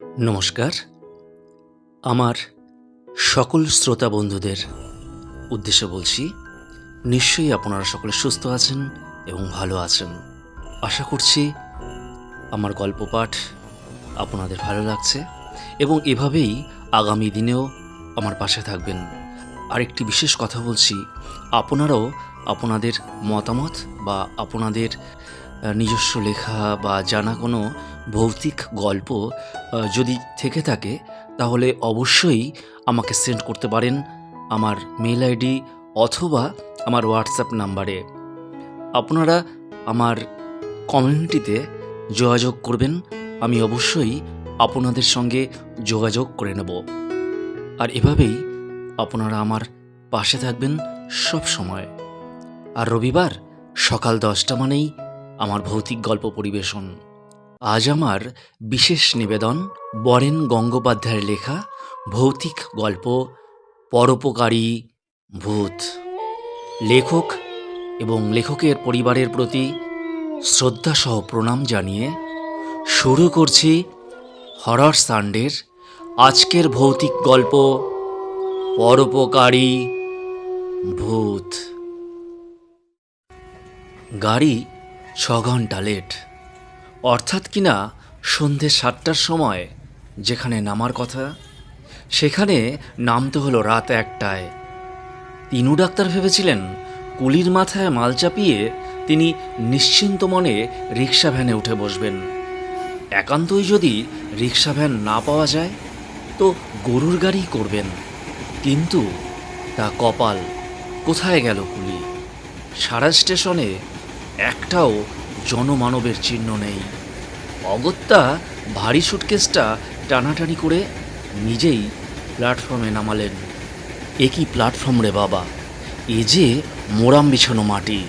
নমস্কার। আমার সকল শ্রোতা বন্ধুদের উদ্দেশ্যে বলছি, নিশ্চয়ই আপনারা সকলে সুস্থ আছেন এবং ভালো আছেন। আশা করছি আমার গল্প পাঠ আপনাদের ভালো লাগছে এবং এভাবেই আগামী দিনেও আমার পাশে থাকবেন। আরেকটি বিশেষ কথা বলছি, আপনারাও আপনাদের মতামত বা আপনাদের নিজস্ব লেখা বা জানা কোনো ভৌতিক গল্প যদি থেকে থাকে, তাহলে অবশ্যই আমাকে সেন্ড করতে পারেন আমার মেল আইডি অথবা আমার হোয়াটসঅ্যাপ নাম্বারে। আপনারা আমার কমিউনিটিতে যোগাযোগ করবেন, আমি অবশ্যই আপনাদের সঙ্গে যোগাযোগ করে নেব। আর এভাবেই আপনারা আমার পাশে থাকবেন সব সময় আর রবিবার সকাল দশটা মানেই আমার ভৌতিক গল্প পরিবেশন। আজ আমার বিশেষ নিবেদন বরেন গঙ্গোপাধ্যায়ের লেখা ভৌতিক গল্প পরোপকারী ভূত। লেখক এবং লেখকের পরিবারের প্রতি শ্রদ্ধাসহ প্রণাম জানিয়ে শুরু করছি হরর সান্ডের আজকের ভৌতিক গল্প পরোপকারী ভূত। গাড়ি ছ ঘণ্টা লেট অর্থাৎ কিনা সন্ধে সাতটার সময় যেখানে নামার কথা, সেখানে নামতে হলো রাত একটায়। তিনু ডাক্তার ভেবেছিলেন কুলির মাথায় মাল চাপিয়ে তিনি নিশ্চিন্ত মনে রিক্সা ভ্যানে উঠে বসবেন। একান্তই যদি রিক্সা ভ্যান না পাওয়া যায়, তো গরুর গাড়ি করবেন। কিন্তু তা কপাল কোথায় গেল কুলি? সারা স্টেশনে একটাও জনমানবের চিহ্ন নেই। অগত্যা ভারী সুটকেসটা টানাটানি করে নিজেই প্ল্যাটফর্মে নামালেন। একই প্ল্যাটফর্ম রে বাবা? এ যে মোরাম বিছানো মাটি।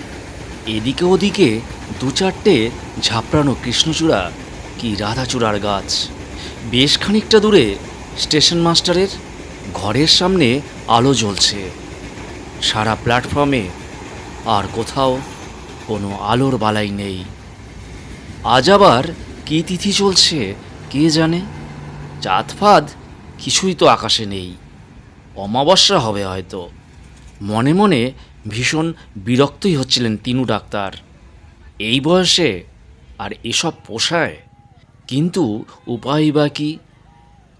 এদিকে ওদিকে দু চারটে ঝাপড়ানো কৃষ্ণচূড়া কি রাধাচূড়ার গাছ। বেশ খানিকটা দূরে স্টেশন মাস্টারের ঘরের সামনে আলো জ্বলছে। সারা প্ল্যাটফর্মে আর কোথাও কোনো আলোর বালাই নেই। আজ আবার কী তিথি চলছে, কে জানে? চাঁদ ফাঁদ কিছুই তো আকাশে নেই। অমাবস্যা হবে হয়তো। মনে মনে ভীষণ বিরক্তই হচ্ছিলেন তিনু ডাক্তার। এই বয়সে আর এসব পোষায়? কিন্তু উপায় বা কি?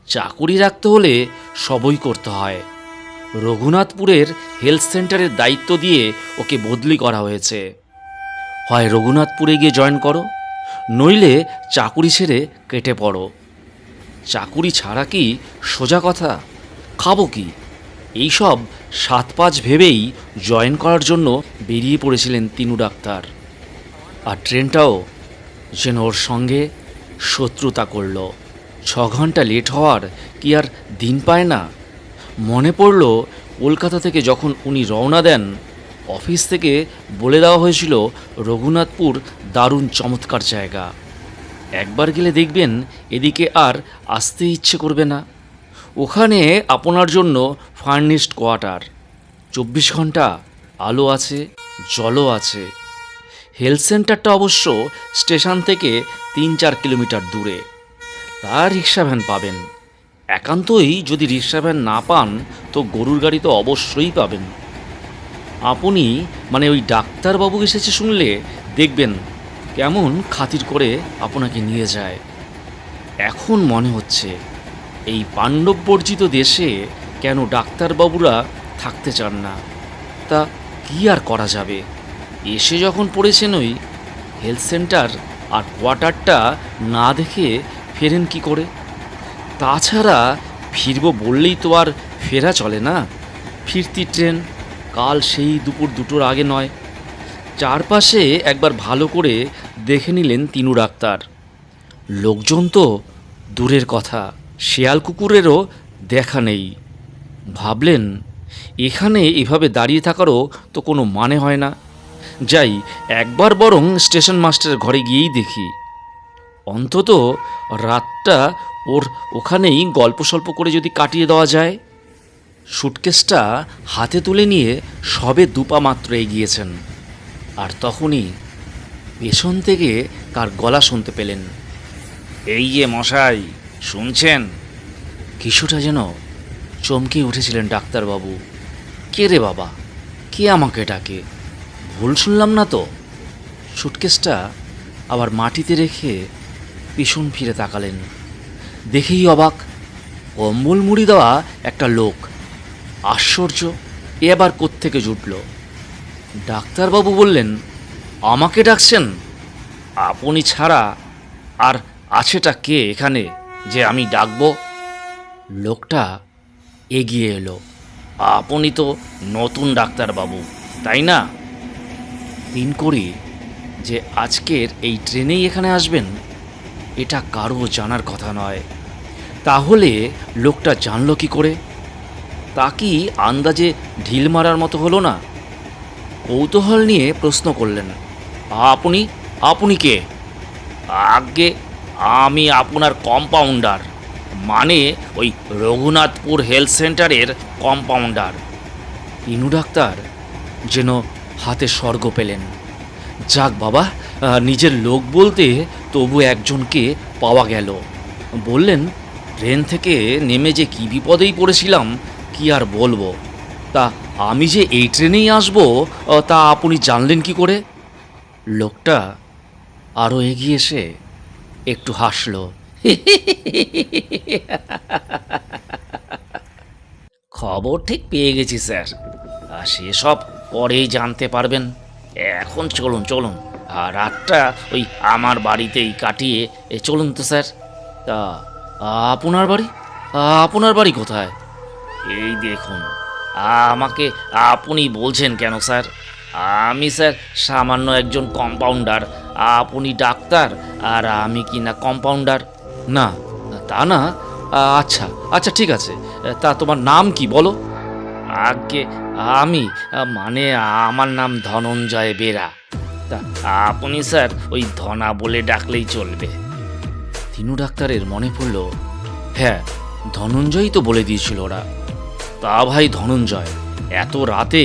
চাকুরি রাখতে হলে সবই করতে হয়। রঘুনাথপুরের হেলথ সেন্টারের দায়িত্ব দিয়ে ওকে বদলি করা হয়েছে। হয় রঘুনাথপুরে গিয়ে জয়েন করো, নইলে চাকুরি ছেড়ে কেটে পড়ো। চাকুরি ছাড়া কি সোজা কথা? খাব কি? এইসব সাত পাঁচ ভেবেই জয়েন করার জন্য বেরিয়ে পড়েছিলেন তিনু ডাক্তার। আর ট্রেনটাও যেন ওর সঙ্গে শত্রুতা করল। ছ ঘণ্টা লেট হওয়ার কি আর দিন পায় না? মনে পড়ল কলকাতা থেকে যখন উনি রওনা দেন অফিস থেকে বলে দেওয়া হয়েছিল, রঘুনাথপুর দারুণ চমৎকার জায়গা। একবার গেলে দেখবেন এদিকে আর আসতে ইচ্ছে করবে না। ওখানে আপনার জন্য ফার্নিশড কোয়ার্টার। চব্বিশ ঘণ্টা আলো আছে, জলও আছে। হেলথ সেন্টারটা অবশ্য স্টেশন থেকে তিন চার কিলোমিটার দূরে। তার রিক্সা ভ্যান পাবেন। একান্তই যদি রিক্সা ভ্যান না পান, তো গরুর গাড়ি তো অবশ্যই পাবেন। আপনি মানে ওই ডাক্তারবাবু এসেছে শুনলে দেখবেন কেমন খাতির করে আপনাকে নিয়ে যায়। এখন মনে হচ্ছে এই পাণ্ডব বর্জিত দেশে কেন ডাক্তারবাবুরা থাকতে চান না? তা কি আর করা যাবে? এসে যখন পড়েছেন ওই হেলথ সেন্টার আর কোয়ার্টারটা না দেখে ফেরেন কি করে? তাছাড়া ফিরবো বললেই তো আর ফেরা চলে না? ফিরতি ট্রেন কাল সেই দুপুর দুটোর আগে নয়। চারপাশে একবার ভালো করে দেখে নিলেন তিনু ডাক্তার। লোকজন তো দূরের কথা, শেয়াল কুকুরেরও দেখা নেই। ভাবলেন, এখানে এভাবে দাঁড়িয়ে থাকারও তো কোনো মানে হয় না। যাই, একবার বরং স্টেশন মাস্টারের ঘরে গিয়েই দেখি। অন্তত রাতটা ওর ওখানেই গল্প সল্প করে যদি কাটিয়ে দেওয়া যায়। সুটকেসটা হাতে তুলে নিয়ে সবে দুপা মাত্র এগিয়েছেন। আর তখনই পেছন থেকে কার গলা শুনতে পেলেন। এই যে মশাই শুনছেন? কিছুটা যেন চমকে উঠেছিলেন ডাক্তারবাবু। কে রে বাবা? কে আমাকে ডাকে? ভুল শুনলাম না তো? সুটকেসটা আবার মাটিতে রেখে পিছন ফিরে তাকালেন। দেখেই অবাক কম্বল মুড়ি দেওয়া একটা লোক। আশ্চর্য, এ আবার কোত্থেকে জুটল? ডাক্তারবাবু বললেন, আমাকে ডাকছেন। আপনি ছাড়া আর আছেটা কে এখানে যে আমি ডাকবো? লোকটা এগিয়ে এলো। আপনি তো নতুন ডাক্তারবাবু, তাই না? দিন করি যে আজকের এই ট্রেনেই এখানে আসবেন? এটা কারও জানার কথা নয়। তাহলে লোকটা জানলো কি করে? তা কি আন্দাজে ঢিল মারার মতো হলো না? কৌতূহল নিয়ে প্রশ্ন করলেন, আপনি আপনি কে? আগে আমি আপনার কম্পাউন্ডার মানে ওই রঘুনাথপুর হেলথ সেন্টারের কম্পাউন্ডার। ইনু ডাক্তার যেন হাতে স্বর্গ পেলেন। যাক বাবা নিজের লোক বলতে তবু একজনকে পাওয়া গেল। বললেন, ট্রেন থেকে নেমে যে কী বিপদেই পড়েছিলাম কি আর বলব? তা আমি যে এই ট্রেনেই আসব তা আপনি জানলেন কি করে? লোকটা আরও এগিয়ে এসে একটু হাসলো। খবর ঠিক পেয়ে গেছি, স্যার। আর সেসব পরেই জানতে পারবেন। এখন চলুন চলুন। আর রাতটা ওই আমার বাড়িতেই কাটিয়ে চলুন তো, স্যার। তা, আপনার বাড়ি? আপনার বাড়ি কোথায়? এই দেখুন আমাকে আপনি বলছেন কেন, স্যার? আমি, স্যার, সামান্য একজন কম্পাউন্ডার আপনি ডাক্তার, আর আমি কি না কম্পাউন্ডার না, তা না। আচ্ছা আচ্ছা ঠিক আছে। তা তোমার নাম কি, বলো? আগে আমি মানে আমার নাম ধনঞ্জয় বেরা। তা আপনি, স্যার, ওই ধনা বলে ডাকলেই চলবে। তিনু ডাক্তারের মনে পড়ল হ্যাঁ ধনঞ্জয়ই তো বলে দিয়েছিল ওরা। তা ভাই ধনঞ্জয়, এত রাতে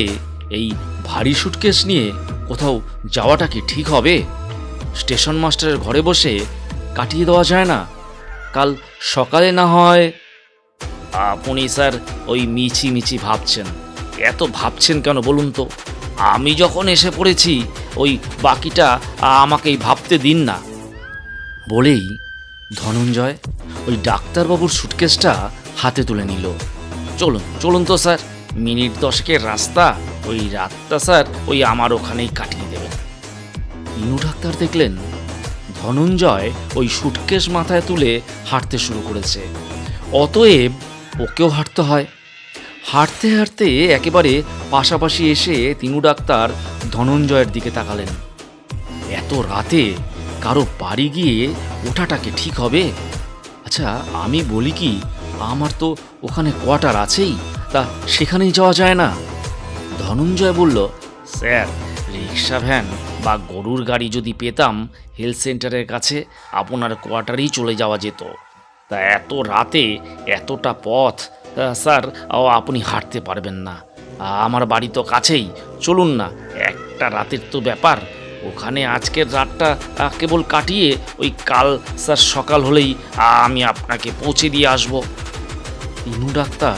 এই ভারী সুটকেস নিয়ে কোথাও যাওয়াটা কি ঠিক হবে? স্টেশন মাস্টারের ঘরে বসে কাটিয়ে দেওয়া যায় না। কাল সকালে না হয় আপনি স্যার ওই মিছি মিছি ভাবছেন। এত ভাবছেন কেন বলুন তো? আমি যখন এসে পড়েছি, ওই বাকিটা আমাকেই ভাবতে দিন না। বলেই ধনঞ্জয় ওই ডাক্তারবাবুর সুটকেসটা হাতে তুলে নিল। চলুন চলুন তো, স্যার। মিনিট দশকের রাস্তা, ওই রাতটা, স্যার, ওই আমার ওখানেই কাটিয়ে দেবেন। ইনু ডাক্তার দেখলেন, ধনঞ্জয় ওই সুটকেস মাথায় তুলে হাঁটতে শুরু করেছে। অতএব ওকেও হাঁটতে হয়। হাঁটতে হাঁটতে একেবারে পাশাপাশি এসে তিনু ডাক্তার ধনঞ্জয়ের দিকে তাকালেন। এত রাতে কারও বাড়ি গিয়ে ওঠাটাকে ঠিক হবে? আচ্ছা আমি বলি কি আমার তো ওখানে কোয়ার্টার আছেই, তা সেখানেই যাওয়া যায় না। ধনঞ্জয় বলল, স্যার, রিক্সা ভ্যান বা গরুর গাড়ি যদি পেতাম, হেলথ সেন্টারের কাছে আপনার কোয়ার্টারেই চলে যাওয়া যেত। তা এত রাতে, এতটা পথ স্যার আপনি হাঁটতে পারবেন না। আমার বাড়ি তো কাছেই, চলুন না, একটা রাতের তো ব্যাপার। ওখানে আজকের রাতটা কেবল কাটিয়ে ওই কাল, স্যার, সকাল হলেই আমি আপনাকে পৌঁছে দিয়ে আসব। ইনু ডাক্তার?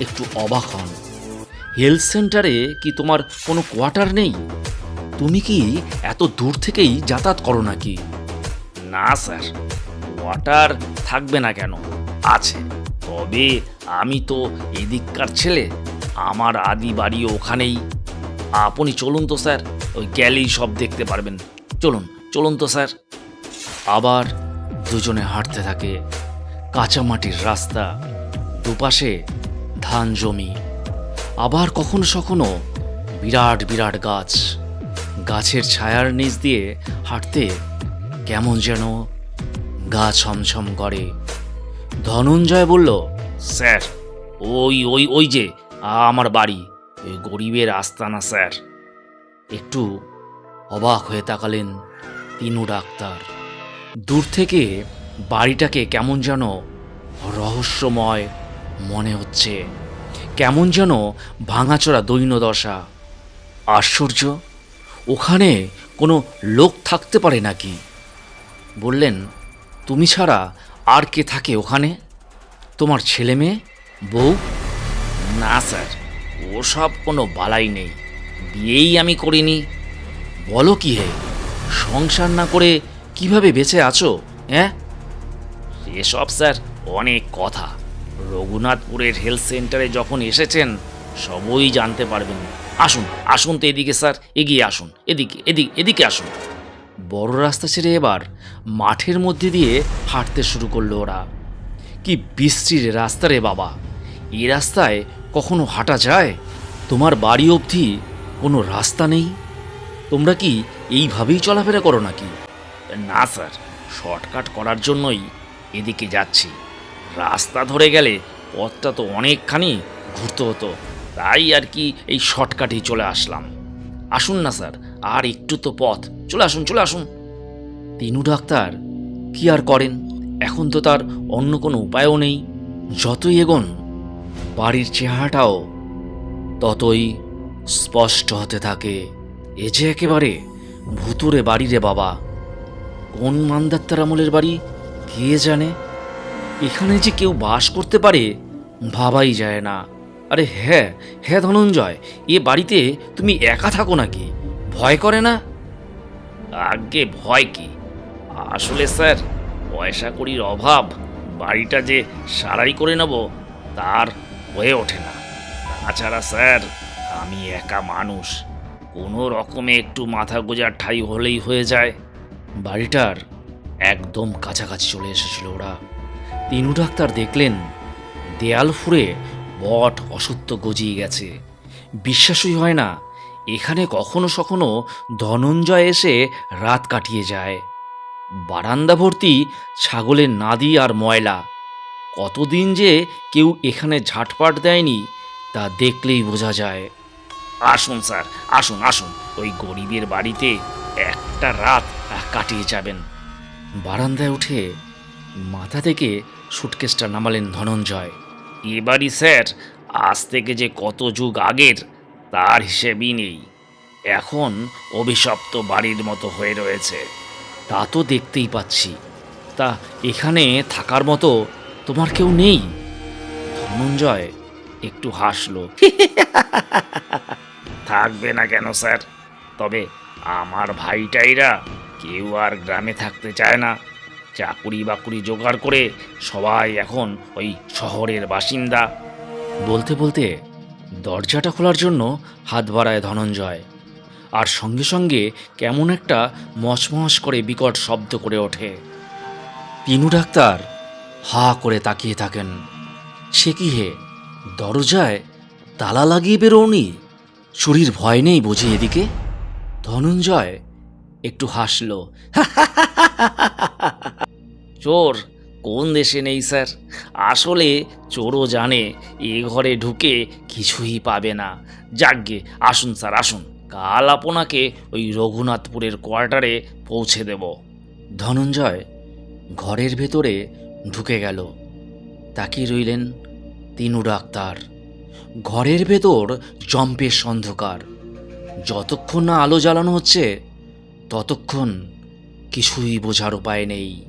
একটু অবাক হন। হেলথ সেন্টারে কি তোমার কোনো কোয়ার্টার নেই? তুমি কি এত দূর থেকেই যাতায়াত করো নাকি? না, স্যার। কোয়ার্টার থাকবে না কেন? আছে। তবে আমি তো এদিককার ছেলে। আমার আদি বাড়ি ওখানেই। আপনি চলুন তো, স্যার। ওই গেলেই সব দেখতে পারবেন। চলুন চলুন তো, স্যার। আবার দুজনে হাঁটতে থাকে। কাঁচামাটির রাস্তা। দুপাশে ধান জমি, আবার কখনো সখনো বিরাট বিরাট গাছ। গাছের ছায়ার নিচ দিয়ে হাঁটতে কেমন যেন গা ছমছম করে। ধনঞ্জয় বলল, স্যার, ওই ওই ওই যে, আমার বাড়ি ওই গরিবের আস্তানা, স্যার। একটু অবাক হয়ে তাকালেন তিনু ডাক্তার। দূর থেকে বাড়িটাকে কেমন যেন রহস্যময় মনে হচ্ছে। কেমন যেন ভাঙাচোরা দৈন্যদশা। আশ্চর্য, ওখানে কোনো লোক থাকতে পারে নাকি? বললেন, তুমি ছাড়া আর কে থাকে ওখানে? তোমার ছেলে মেয়ে? বউ? না, স্যার, ওসব কোনো বালাই নেই। বিয়েই আমি করিনি। বলো কি হে, সংসার না করে কীভাবে বেঁচে আছো হ্যাঁ এসব, স্যার, অনেক কথা। রঘুনাথপুরের হেলথ সেন্টারে যখন এসেছেন, সবই জানতে পারবেন। আসুন আসুন তো এদিকে, স্যার। এগিয়ে আসুন। এদিকে এদিকে এদিকে আসুন। বড় রাস্তা ছেড়ে এবার মাঠের মধ্যে দিয়ে হাঁটতে শুরু করল ওরা। কি বৃষ্টির রাস্তা রে বাবা। এই রাস্তায় কখনো হাঁটা যায়? তোমার বাড়ি অবধি কোনো রাস্তা নেই? তোমরা কি এইভাবেই চলাফেরা করো নাকি? না, স্যার। শর্টকাট করার জন্যই এদিকে যাচ্ছি। রাস্তা ধরে গেলে পথটা তো অনেকখানি ঘুরতে হতো। তাই আর কি এই শর্টকাটেই চলে আসলাম। আসুন না স্যার, আর একটু তো পথ। চলে আসুন চলে আসুন। তিনু ডাক্তার, কি আর করেন? এখন তো তার অন্য কোনো উপায়ও নেই। যতই এগোন, বাড়ির চেহারাটাও ততই স্পষ্ট হতে থাকে। এ যে একেবারে ভুতুরে বাড়ি রে বাবা। কোন মান্দাত্তার আমলের বাড়ি, কে জানে? এখানে যে কেউ বাস করতে পারে, ভাবাই যায় না। আরে হ্যাঁ হ্যাঁ ধনঞ্জয়, এ বাড়িতে তুমি একা থাকো নাকি? ভয় করে না? আগে ভয় কি? আসলে স্যার পয়সা কড়ির অভাব, বাড়িটা যে সারাই করে নেব, তার হয়ে ওঠে না। তাছাড়া স্যার, আমি একা মানুষ। কোনো রকমে একটু মাথা গোজার ঠাই হলেই হয়ে যায়। বাড়িটার একদম কাছাকাছি চলে এসেছিল ওরা। তিনু ডাক্তার দেখলেন, দেয়াল ফুঁড়ে বট অসত্য গজিয়ে গেছে। বিশ্বাসই হয় না, এখানে কখনো সখনো ধনঞ্জয় এসে রাত কাটিয়ে যায়। বারান্দা ভর্তি ছাগলের নাদি আর ময়লা। কতদিন যে কেউ এখানে ঝাটপাট দেয়নি, তা দেখলেই বোঝা যায়। আসুন স্যার, আসুন আসুন, ওই গরিবের বাড়িতে একটা রাত কাটিয়ে যাবেন। বারান্দায় উঠে মাথা থেকে সুটকেসটা নামালেন ধনঞ্জয়। এবারই স্যার, আজ থেকে যে কত যুগ আগের, তার হিসেবই নেই। এখন অভিশপ্ত বাড়ির মতো হয়ে রয়েছে। তা তো দেখতেই পাচ্ছি। তা এখানে থাকার মতো তোমার কেউ নেই? ধনঞ্জয় একটু হাসলো। থাকবে না কেন স্যার? তবে আমার ভাইটাইরা কেউ আর গ্রামে থাকতে চায় না। চাকুরি বাকুরি জোগাড় করে সবাই এখন ওই শহরের বাসিন্দা। বলতে বলতে দরজাটা খোলার জন্য হাত বাড়ায় ধনঞ্জয়। আর সঙ্গে সঙ্গে কেমন একটা মচমচ করে বিকট শব্দ করে ওঠে। তিনু ডাক্তার হা করে তাকিয়ে থাকেন। সে কি হে? দরজায় তালা লাগিয়ে বেরোনি চুরির ভয় নেই বুঝি এদিকে? ধনঞ্জয় একটু হাসল। চোর? কোন দেশে নেই, স্যার? আসলে চোরও জানে, এ ঘরে ঢুকে কিছুই পাবে না। যাকগে, আসুন, স্যার, আসুন। কাল আপনাকে ওই রঘুনাথপুরের কোয়ার্টারে পৌঁছে দেব। ধনঞ্জয় ঘরের ভেতরে ঢুকে গেল। তাকিয়ে রইলেন তিনু ডাক্তার। ঘরের ভেতর জম্পেশ অন্ধকার। যতক্ষণ না আলো জ্বালানো হচ্ছে, ততক্ষণ কিছুই বোঝার উপায় নেই।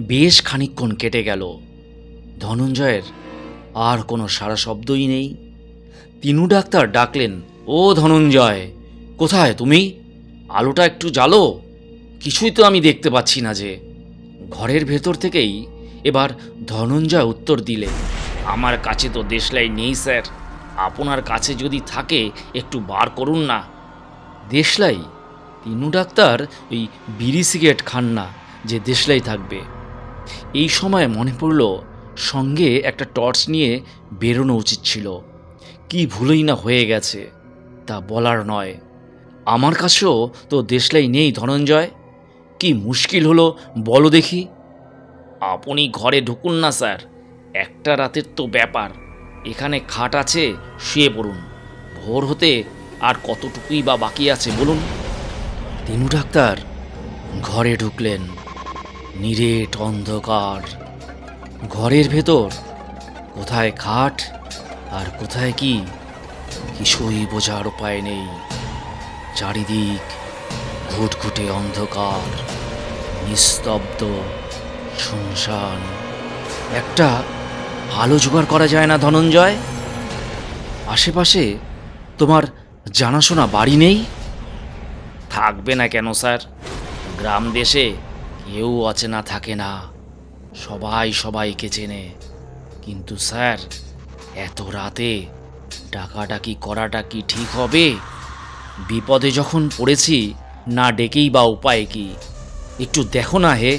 বেশ খানিকক্ষণ কেটে গেল। ধনঞ্জয়ের আর কোনো সারা শব্দই নেই। তিনু ডাক্তার ডাকলেন, ও ধনঞ্জয়, কোথায় তুমি? আলোটা একটু জ্বালো? কিছুই তো আমি দেখতে পাচ্ছি না যে। ঘরের ভেতর থেকেই এবার ধনঞ্জয় উত্তর দিলে, আমার কাছে তো দেশলাই নেই, স্যার। আপনার কাছে যদি থাকে, একটু বার করুন না। দেশলাই? তিনু ডাক্তার ওই বিড়ি সিগারেট খান না। যে দেশলাই থাকবে। এই সময় মনে পড়ল, সঙ্গে একটা টর্চ নিয়ে বেরোনো উচিত ছিল। কি ভুলই না হয়ে গেছে, তা বলার নয়। আমার কাছেও তো দেশলাই নেই, ধনঞ্জয়। কি মুশকিল হলো, বলো দেখি। আপনি ঘরে ঢুকুন না, স্যার। একটা রাতের তো ব্যাপার। এখানে খাট আছে, শুয়ে পড়ুন। ভোর হতে আর কতটুকুই বা বাকি আছে, বলুন। তিনু ডাক্তার ঘরে ঢুকলেন। নিরেট অন্ধকার। ঘরের ভেতর কোথায় খাট আর কোথায় কি, কিছুই বোঝার উপায় নেই। চারিদিক ঘুটঘুটে অন্ধকার, নিস্তব্ধ, শুনশান। একটা আলো জোগাড় করা যায় না ধনঞ্জয়। আশেপাশে তোমার জানাশোনা বাড়ি নেই? থাকবে না কেন, স্যার? গ্রাম দেশে কেউ অচেনা থাকে না। সবাই সবাইকে চেনে। কিন্তু স্যার, এত রাতে ডাকাডাকি করাটা কি ঠিক হবে? বিপদে যখন পড়েছি, না ডেকেই বা উপায় কি? একটু দেখো না হে,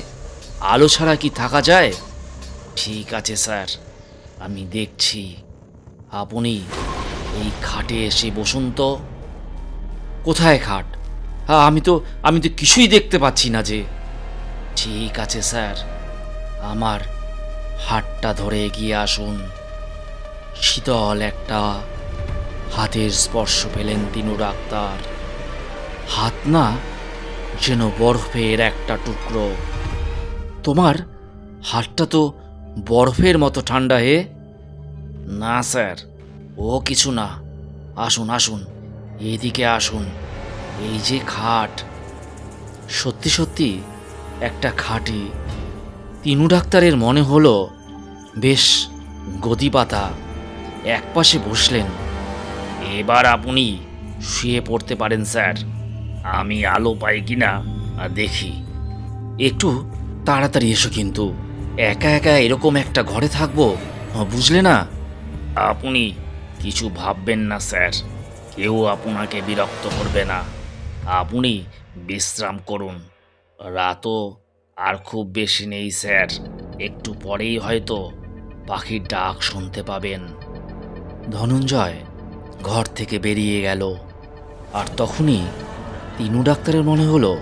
আলো ছাড়া কি থাকা যায়? ঠিক আছে স্যার, আমি দেখছি। আপনি এই খাটে এসে বসুন তো। কোথায় খাট? হ্যাঁ আমি তো আমি তো কিছুই দেখতে পাচ্ছি না যে ঠিক আছে, স্যার। আমার হাতটা ধরে এগিয়ে আসুন। শীতল একটা হাতের স্পর্শ পেলেন তিনু ডাক্তার। হাত না যেন বরফের একটা টুকরো। তোমার হাতটা তো বরফের মতো ঠান্ডা হে? না, স্যার, ও কিছু না। আসুন আসুন, এদিকে আসুন। এই যে খাট। সত্যি সত্যি একটা খাটি, তিনু ডাক্তারের মনে হলো, বেশ গদি পাতা এক পাশে বসলেন। এবার আপনি শুয়ে পড়তে পারেন, স্যার। আমি আলো পাই কি না দেখি। একটু তাড়াতাড়ি এসো কিন্তু, একা একা এরকম একটা ঘরে থাকব, বুঝলে না? আপনি কিছু ভাববেন না, স্যার। কেউ আপনাকে বিরক্ত করবে না। আপনি বিশ্রাম করুন। রাতও আর খুব বেশি নেই, স্যার। একটু পরেই হয়তো পাখির ডাক শুনতে পাবেন। ধনঞ্জয় ঘর থেকে বেরিয়ে গেল। আর তখনই তিনু ডাক্তারের মনে হলো,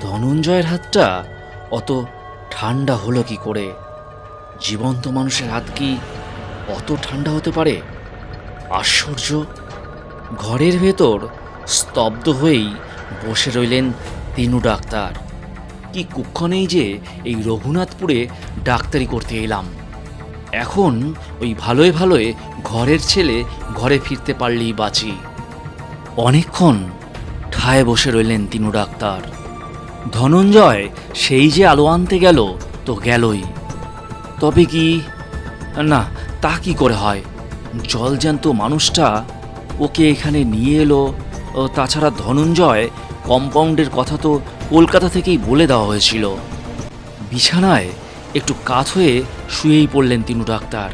ধনঞ্জয়ের হাতটা অত ঠান্ডা হলো কি করে? জীবন্ত মানুষের হাত কি অত ঠান্ডা হতে পারে? আশ্চর্য! ঘরের ভেতর স্তব্ধ হয়েই বসে রইলেন তিনু ডাক্তার। কি কুক্ষণেই যে এই রঘুনাথপুরে ডাক্তারি করতে এলাম। এখন ওই ভালোয় ভালোয় ঘরের ছেলে ঘরে ফিরতে পারলেই বাঁচি। অনেকক্ষণ ঠায় বসে রইলেন তিনু ডাক্তার। ধনঞ্জয় সেই যে আলো আনতে গেল তো গেলই। তবে কি? না, তা কি করে হয়? জলজ্যান্ত মানুষটা ওকে এখানে নিয়ে এলো। তাছাড়া ধনঞ্জয় কম্পাউন্ডের কথা তো কলকাতা থেকেই বলে দেওয়া হয়েছিল। বিছানায় একটু কাত হয়ে শুয়েই পড়লেন তিনু ডাক্তার।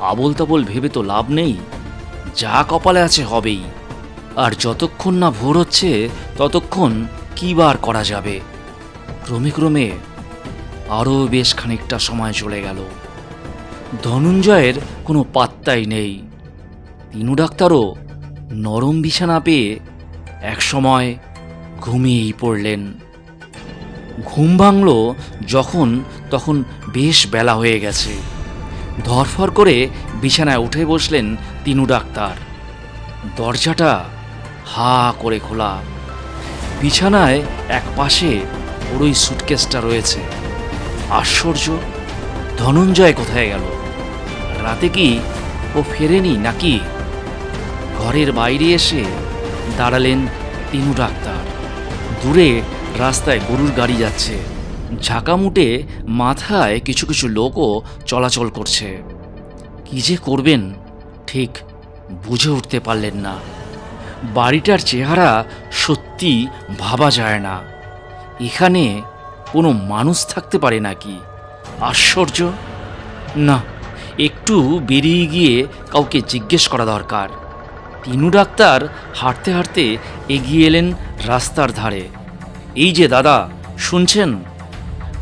আবল তাবল ভেবে তো লাভ নেই, যা কপালে আছে হবেই। আর যতক্ষণ না ভোর হচ্ছে, ততক্ষণ কি বার করা যাবে? ক্রমে ক্রমে আরও বেশ খানিকটা সময় চলে গেল। ধনঞ্জয়ের কোনো পাত্তাই নেই। তিনু ডাক্তারও নরম বিছানা পেয়ে একসময় ঘুমিয়েই পড়লেন। ঘুম ভাঙল যখন, তখন বেশ বেলা হয়ে গেছে। ধরফর করে বিছানায় উঠে বসলেন তিনু ডাক্তার। দরজাটা হা করে খোলা। বিছানায় এক পাশে ওরই সুটকেসটা রয়েছে। আশ্চর্য, ধনঞ্জয় কোথায় গেল? রাতে কি ও ফেরেনি নাকি? ঘরের বাইরে এসে দাঁড়ালেন তিনু ডাক্তার। দূরে রাস্তায় গরুর গাড়ি যাচ্ছে। ঝাঁকামুটে মাথায় কিছু কিছু লোকও চলাচল করছে। কি যে করবেন? ঠিক বুঝে উঠতে পারলেন না। বাড়িটার চেহারা সত্যি ভাবা যায় না। এখানে কোনো মানুষ থাকতে পারে নাকি? আশ্চর্য। না, একটু বেরিয়ে গিয়ে কাউকে জিজ্ঞেস করা দরকার। তিনু ডাক্তার হাঁটতে হাঁটতে এগিয়ে এলেন রাস্তার ধারে। এই যে দাদা, শুনছেন?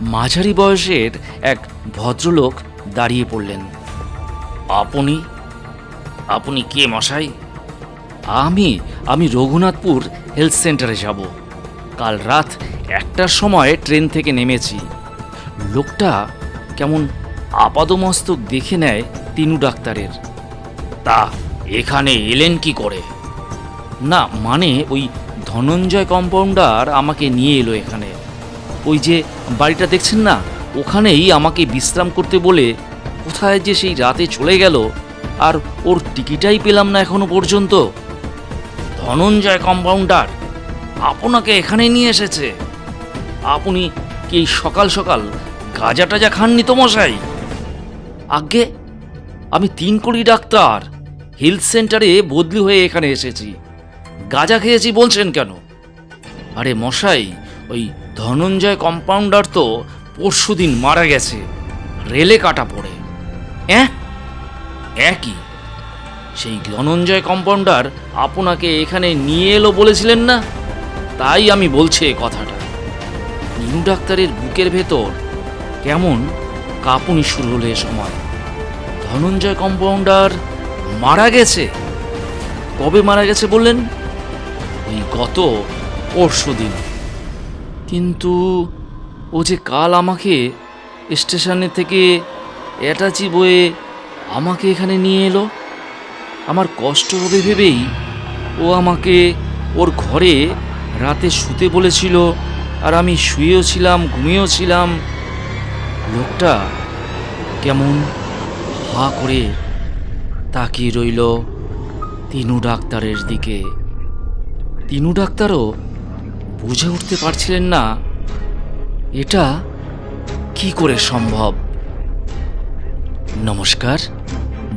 মাঝারি বয়সের এক ভদ্রলোক দাঁড়িয়ে পড়লেন। আপনি? আপনি কে মশাই? আমি আমি রঘুনাথপুর হেলথ সেন্টারে যাব। কাল রাত একটার সময় ট্রেন থেকে নেমেছি। লোকটা কেমন আপাদমস্তক দেখে নেয় তিনু ডাক্তারের। তা, এখানে এলেন কি করে? না মানে ওই ধনঞ্জয় কম্পাউন্ডার আমাকে নিয়ে এলো এখানে। ওই যে বাড়িটা দেখছেন না? ওখানেই আমাকে বিশ্রাম করতে বলে কোথায় যে সেই রাতে চলে গেল আর ওর টিকিটাই পেলাম না এখনও পর্যন্ত। ধনঞ্জয় কম্পাউন্ডার, আপনাকে এখানে নিয়ে এসেছে। আপনি কি সকাল সকাল গাজা টাজা খাননি তো মশাই? আগে আমি তিন কোটি ডাক্তার, হেলথ সেন্টারে বদলি হয়ে এখানে এসেছি। গাজা খেয়েছি বলছেন কেন? আরে মশাই, ওই ধনঞ্জয় কম্পাউন্ডার তো পরশুদিন মারা গেছে, রেলে কাটা পড়ে। একই। সেই ধনঞ্জয় কম্পাউন্ডার আপনাকে এখানে নিয়ে এলো বলেছিলেন না? তাই আমি বলছি এই কথাটা। নিউ ডাক্তারের বুকের ভেতর কেমন কাঁপুনি শুরু হলো এ সময়। ধনঞ্জয় কম্পাউন্ডার মারা গেছে? কবে মারা গেছে বললেন? ওই গত পরশু দিন। কিন্তু ও যে কাল আমাকে স্টেশনে থেকে অ্যাটাচি বয়ে আমাকে এখানে নিয়ে এলো, আমার কষ্ট হবে ভেবেই ও আমাকে ওর ঘরে রাতে শুতে বলেছিল, আর আমি শুয়েও ছিলাম, ঘুমিয়েও ছিলাম। লোকটা কেমন হা করে তাকিয়ে রইল তিনু ডাক্তারের দিকে। তিনু ডাক্তারও বুঝে উঠতে পারছিলেন না এটা কি করে সম্ভব। নমস্কার,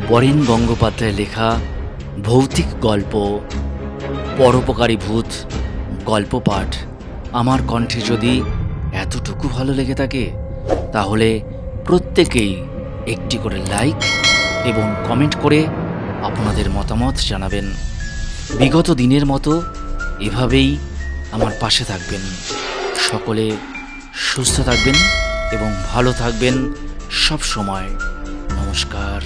বরেন গঙ্গোপাধ্যায় লেখা ভৌতিক গল্প, পরোপকারী ভূত, গল্প পাঠ। আমার কণ্ঠে যদি এতটুকু ভালো লেগে থাকে, তাহলে প্রত্যেকেই একটি করে লাইক এবং কমেন্ট করে আপনাদের মতামত জানাবেন। বিগত দিনের মতো এভাবেই আমার পাশে থাকবেন। সকলে সুস্থ থাকবেন এবং ভালো থাকবেন সব সময় নমস্কার।